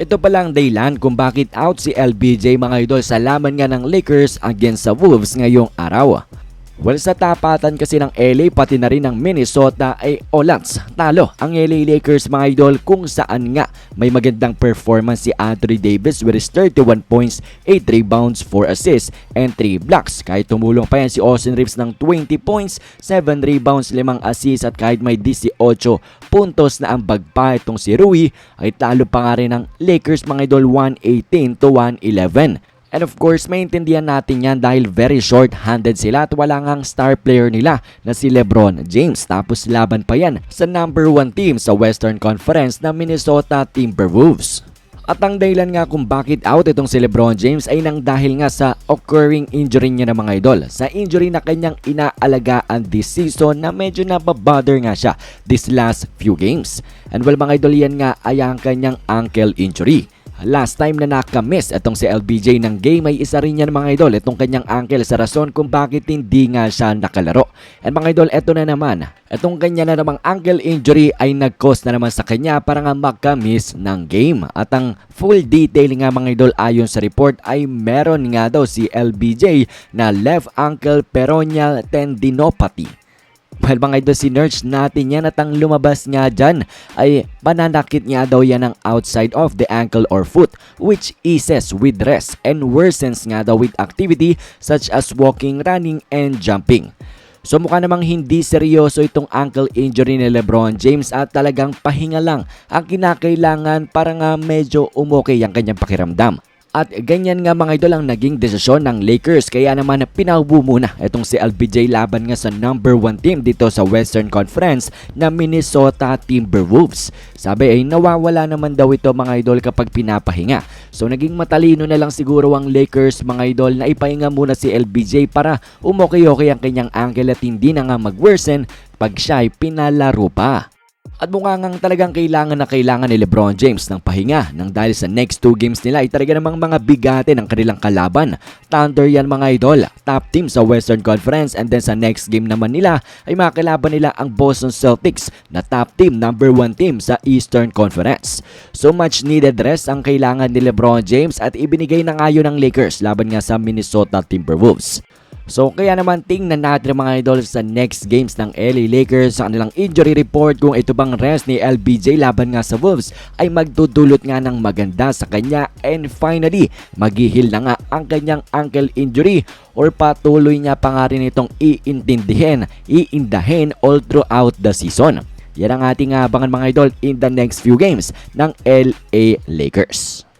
Ito palang daylan kung bakit out si LBJ mga idol sa laban nga ng Lakers against sa Wolves ngayong araw. Well, sa tapatan kasi ng LA pati na rin ng Minnesota ay Olans. Talo ang LA Lakers mga idol kung saan nga may magandang performance si Anthony Davis with his 31 points, 8 rebounds, 4 assists, and 3 blocks. Kahit tumulong pa yan si Austin Reeves ng 20 points, 7 rebounds, 5 assists at kahit may 18 puntos na ang bagpa itong si Rui ay talo pa nga rin ng Lakers mga idol 118 to 111. And of course, maintindihan natin yan dahil very short-handed sila at wala ngang star player nila na si Lebron James. Tapos laban pa yan sa number 1 team sa Western Conference na Minnesota Timberwolves. At ang dahilan nga kung bakit out itong si Lebron James ay nang dahil nga sa occurring injury niya ng mga idol. Sa injury na kanyang inaalagaan this season na medyo nababother nga siya this last few games. And well mga idol yan nga ay ang kanyang ankle injury. Last time na nakamiss itong si LBJ ng game ay isa rin yan mga idol itong kanyang ankle sa rason kung bakit hindi nga siya nakalaro. And mga idol, eto na naman. Itong kanya na namang ankle injury ay nag-cause na naman sa kanya para nga magka-miss ng game. At ang full detail nga mga idol ayon sa report ay meron nga daw si LBJ na left ankle peroneal tendinopathy. Well mga idol, sinerch natin yan at ang lumabas nga dyan ay pananakit nga daw yan ng outside of the ankle or foot which eases with rest and worsens nga daw with activity such as walking, running, and jumping. So mukha namang hindi seryoso itong ankle injury ni Lebron James at talagang pahinga lang ang kinakailangan para nga medyo umokay ang kanyang pakiramdam. At ganyan nga mga idol ang naging desisyon ng Lakers kaya naman pinaubo muna itong si LBJ laban nga sa number 1 team dito sa Western Conference na Minnesota Timberwolves. Sabi ay nawawala naman daw ito mga idol kapag pinapahinga. So naging matalino na lang siguro ang Lakers mga idol na ipahinga muna si LBJ para umokay-okay ang kanyang ankle at hindi na nga mag-worsen pag siya ay pinalaro pa. At mukha ngang talagang kailangan na kailangan ni Lebron James ng pahinga nang dahil sa next two games nila ay talaga namang mga bigate ng kanilang kalaban. Thunder yan mga idol, top team sa Western Conference and then sa next game naman nila ay makakalaban nila ang Boston Celtics na top team, number 1 team sa Eastern Conference. So much needed rest ang kailangan ni Lebron James at ibinigay na nga yun ng Lakers laban nga sa Minnesota Timberwolves. So kaya naman tingnan natin mga idol sa next games ng LA Lakers sa kanilang injury report kung ito bang rest ni LBJ laban nga sa Wolves ay magdudulot nga ng maganda sa kanya and finally maghihil na nga ang kanyang ankle injury or patuloy niya pa nga rin itong iintindihin, iindahin all throughout the season. Yan ang ating abangan mga idol in the next few games ng LA Lakers.